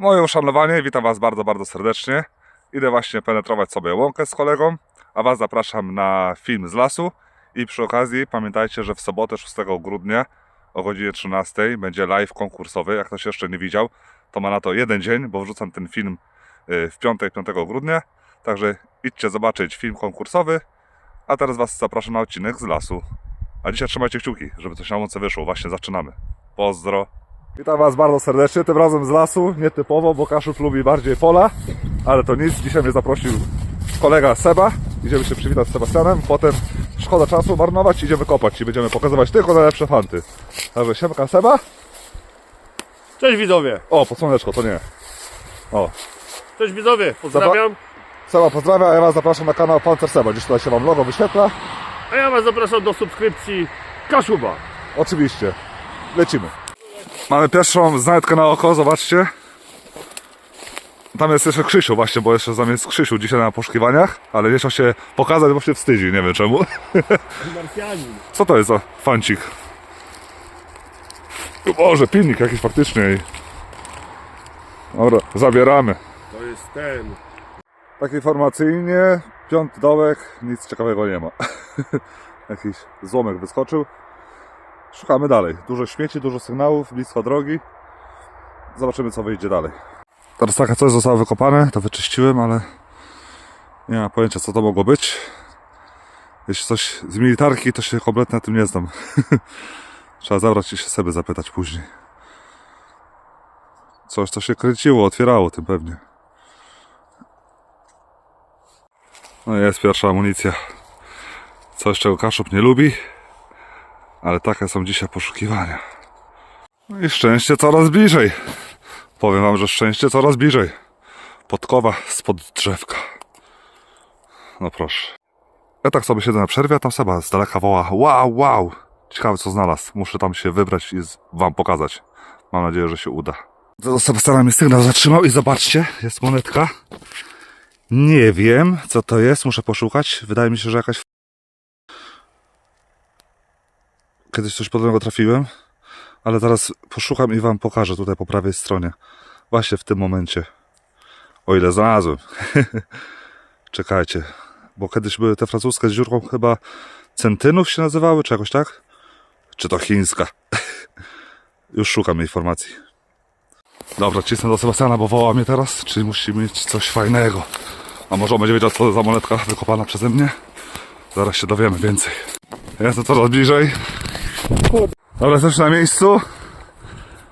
Moje uszanowanie, witam Was bardzo, bardzo serdecznie. Idę właśnie penetrować sobie łąkę z kolegą, a Was zapraszam na film z lasu. I przy okazji pamiętajcie, że w sobotę 6 grudnia o godzinie 13 będzie live konkursowy. Jak ktoś jeszcze nie widział, to ma na to jeden dzień, bo wrzucam ten film y, w piątek, 5 grudnia. Także idźcie zobaczyć film konkursowy. A teraz Was zapraszam na odcinek z lasu. A dzisiaj trzymajcie kciuki, żeby coś na łące wyszło. Właśnie zaczynamy. Pozdro. Witam Was bardzo serdecznie, tym razem z lasu, nietypowo, bo Kaszub lubi bardziej pola, ale to nic, dzisiaj mnie zaprosił kolega Seba, idziemy się przywitać z Sebastianem, potem szkoda czasu marnować, idziemy kopać i będziemy pokazywać tylko najlepsze fanty. Także siemka Seba, Cześć widzowie! o, po słoneczko, to nie. O, Cześć widzowie! Pozdrawiam! Seba pozdrawia, a ja Was zapraszam na kanał Pancer Seba, gdzieś tutaj się Wam logo wyświetla, A ja was zapraszam do subskrypcji Kaszuba. oczywiście, lecimy. Mamy pierwszą znajdkę na oko, zobaczcie. Tam jest jeszcze Krzysiu właśnie, bo jeszcze tam jest Krzysiu dzisiaj na poszukiwaniach, ale nie chciał się pokazać, bo się wstydzi, nie wiem czemu. Marsjanin. Co to jest za fancik? Boże, pilnik jakiś faktycznie. Dobra, zabieramy. To jest ten. Tak informacyjnie, piąty dołek, nic ciekawego nie ma. Jakiś złomek wyskoczył. Szukamy dalej. Dużo śmieci, dużo sygnałów, blisko drogi. Zobaczymy, co wyjdzie dalej. Teraz takie coś zostało wykopane, to wyczyściłem, ale nie mam pojęcia, co to mogło być. Jeśli coś z militarki, to się kompletnie na tym nie znam. Trzeba zabrać i się sobie zapytać później. Coś, co się kręciło, otwierało tym pewnie. No jest pierwsza amunicja. Coś, czego Kaszub nie lubi, ale takie są dzisiaj poszukiwania. No i szczęście coraz bliżej. Powiem wam, że szczęście coraz bliżej. Podkowa spod drzewka. No proszę. Ja tak sobie siedzę na przerwie, a tam Seba z daleka woła wow, wow. Ciekawe co znalazł. Muszę tam się wybrać i wam pokazać. Mam nadzieję, że się uda. Sebastiana mi sygnał zatrzymał i zobaczcie, jest monetka. Nie wiem, co to jest, muszę poszukać. Wydaje mi się, że jakaś. Kiedyś coś podobnego trafiłem, ale zaraz poszukam i wam pokażę tutaj po prawej stronie. Właśnie w tym momencie. O ile znalazłem. Czekajcie, bo kiedyś były te francuskie z dziurką chyba centynów się nazywały, czy jakoś tak? Czy to chińska? Już szukam informacji. Dobra, cisnę do Sebastiana, bo woła mnie teraz, czyli musi mieć coś fajnego. A może on będzie wiedział, co za monetka wykopana przeze mnie? Zaraz się dowiemy więcej. Jestem coraz bliżej. Dobra, jesteś na miejscu.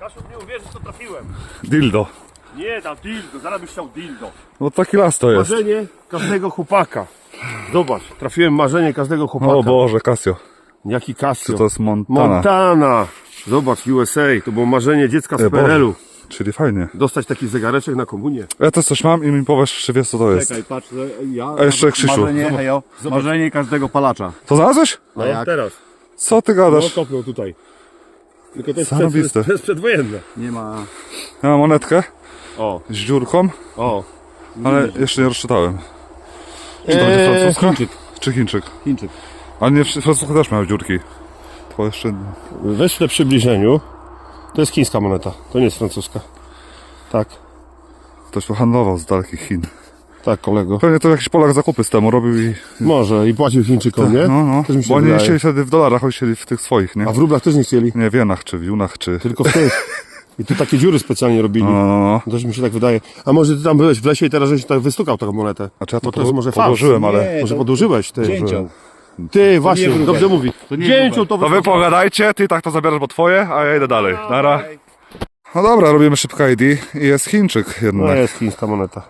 Kaszub nie uwierzy, co trafiłem. Dildo. Nie, tam dildo, zaraz byś chciał dildo. No taki las to jest. Marzenie każdego chłopaka. Zobacz, trafiłem marzenie każdego chłopaka. O Boże, Casio. Jaki Casio. Czy to jest Montana? Montana. Zobacz, USA. To było marzenie dziecka z E. PRL-u. Czyli fajnie. Dostać taki zegareczek na komunię. Ja też coś mam i mi powiesz, czy wiesz, co to jest. Czekaj, patrz, ja. A jeszcze Krzysiu. Marzenie, hejo, marzenie każdego palacza. To znalazłeś? No jak? teraz. Co ty No gadasz? kopnął tutaj. Tylko to jest, przed, Zarobiste. to jest przedwojenne. Nie ma. Ja mam monetkę O, z dziurką, o. ale jeszcze nie rozczytałem. Czy to będzie Eee, francuska? Chińczyk. Czy Chińczyk? Chińczyk. Ale nie, francuska też miał dziurki. To jeszcze... Weź w przybliżeniu. To jest chińska moneta, to nie jest francuska. Tak, Ktoś pohandlował z dalekich Chin. Tak kolego. Pewnie to jakiś Polak zakupy z temu robił i... Może i płacił Chińczykom, nie? No, no. Też mi się Bo oni nie wydaje. chcieli wtedy w dolarach, oni chcieli w tych swoich, nie? A w rublach też nie chcieli, Nie w jenach, czy w junach, czy... tylko w tych. I tu takie dziury specjalnie robili. No, no, no. Też mi się tak wydaje. A może ty tam byłeś w lesie i teraz żeś tak wystukał taką monetę? Znaczy ja to, Bo to jest może fałsz. podłożyłem, ale... Nie, Może to- podłożyłeś ty. Dzięcioł. Ty, właśnie, wróbel. dobrze mówi. To nie Dzięcioł to To wy wystukał. pogadajcie, ty tak to zabierasz, bo twoje, a ja idę dalej. Nara. No dobra, robimy szybko ID i jest Chińczyk No jednak. jest chińska moneta.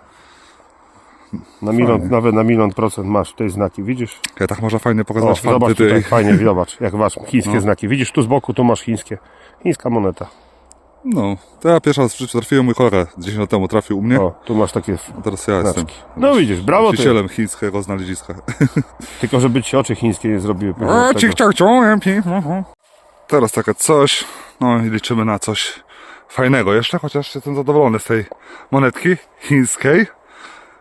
Na milion, nawet na milion procent masz tej znaki, widzisz? Ja tak można fajnie O, pokazać zobacz fanty tutaj, tej. fajnie, zobacz, jak masz chińskie No. znaki. Widzisz, tu z boku, tu masz chińskie. Chińska moneta. No, to ja pierwszy raz trafiłem, mój kolega 10 lat temu trafił u mnie, O, tu masz takie a teraz ja jestem znaczki. No widzisz, brawo ty. chińskiego znaleziska. Tylko żeby ci oczy chińskie nie zrobiły. pewnie O, mhm. Teraz takie coś, no i liczymy na coś fajnego jeszcze, chociaż jestem zadowolony z tej monetki chińskiej.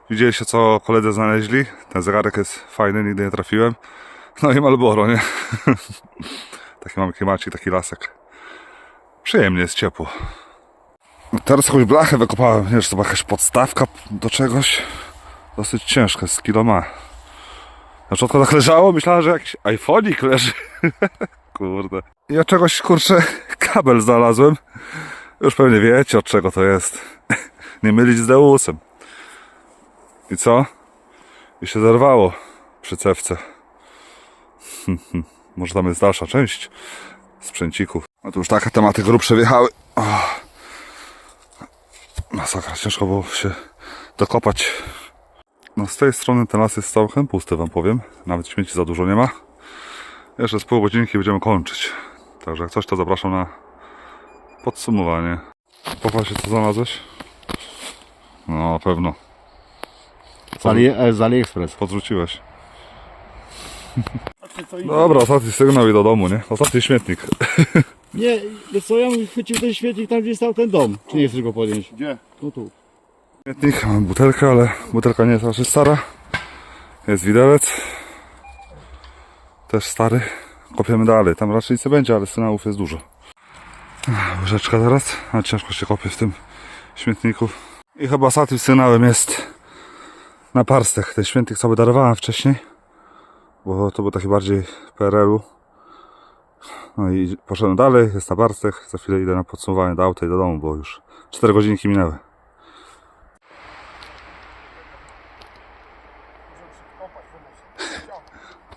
Widzieliście co koledzy znaleźli, ten zegarek jest fajny, nigdy nie trafiłem. No i Malboro, nie? taki mamy klimacik, taki lasek. Przyjemnie jest ciepło. Teraz jakąś blachę wykopałem, nie wiem, to była jakaś podstawka do czegoś. Dosyć ciężka, z kilo ma. Na początku tak leżało, myślałem, że jakiś iPhone'ik leży. Kurde. Ja czegoś, kurczę, kabel znalazłem. Już pewnie wiecie, od czego to jest. Nie mylić z Deusem. I co? I się zerwało przy cewce. Może tam jest dalsza część sprzęcików. A tu już takie tematy grubsze wjechały. Oh. Masakra, ciężko było się dokopać. No z tej strony ten las jest całkiem pusty, wam powiem. Nawet śmieci za dużo nie ma. Jeszcze z pół godzinki będziemy kończyć. Także jak coś, to zapraszam na podsumowanie. Popatrzcie, co znalazłeś? No, na pewno. Z, Ali, e, z AliExpress. Podrzuciłeś. Dobra, ostatni sygnał i do domu, nie? Ostatni śmietnik. Nie, wiesz co, ja bym chwycił ten świetlik tam, gdzie stał ten dom. Czy nie chcesz go podjąć? Gdzie? No tu. Śmietnik, mam butelkę, ale butelka nie jest raczej stara. Jest widelec. Też stary. Kopiemy dalej. Tam raczej nic nie będzie, ale sygnałów jest dużo. Łyżeczka teraz, a ciężko się kopie w tym śmietniku. I chyba ostatnim sygnałem jest na parstech. Ten śmietnik sobie darowałem wcześniej, bo to był taki bardziej PRL-u. No i poszedłem dalej, jest na parstech. Za chwilę idę na podsumowanie do auta i do domu, bo już 4 godzinki minęły.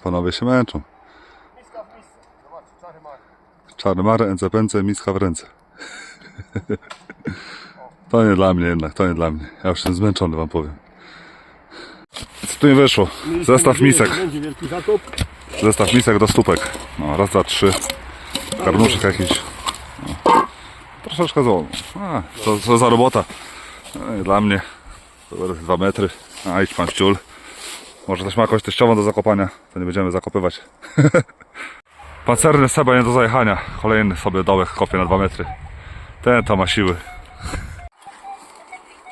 Panowie się męczą. Czarny mary, ręce pęce, miska w ręce. To nie dla mnie jednak, to nie dla mnie. Ja już jestem zmęczony, wam powiem. Tu nie wyszło? Zestaw misek. Zestaw misek do stópek. No, raz, dwa, trzy. Garnuszek jakiś. No. Troszeczkę złomu. A, co, co za robota. No, dla mnie. To będą Dwa metry. A, idź pan w ciul. Może też ma jakąś teściową do zakopania. To nie będziemy zakopywać. Pancerny Seba nie do zajechania. Kolejny sobie dołek kopie na 2 metry. Ten to ma siły.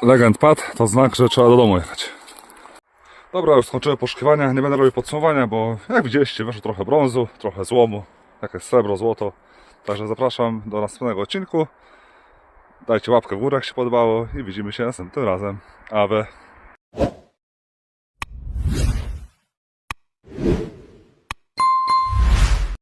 Legend padł, to znak, że trzeba do domu jechać. Dobra, już skończyłem poszukiwania. Nie będę robił podsumowania, bo jak widzieliście, wyszło trochę brązu, trochę złomu, jakieś srebro, złoto. Także zapraszam do następnego odcinku. Dajcie łapkę w górę, jak się podobało i widzimy się następnym razem. Awe.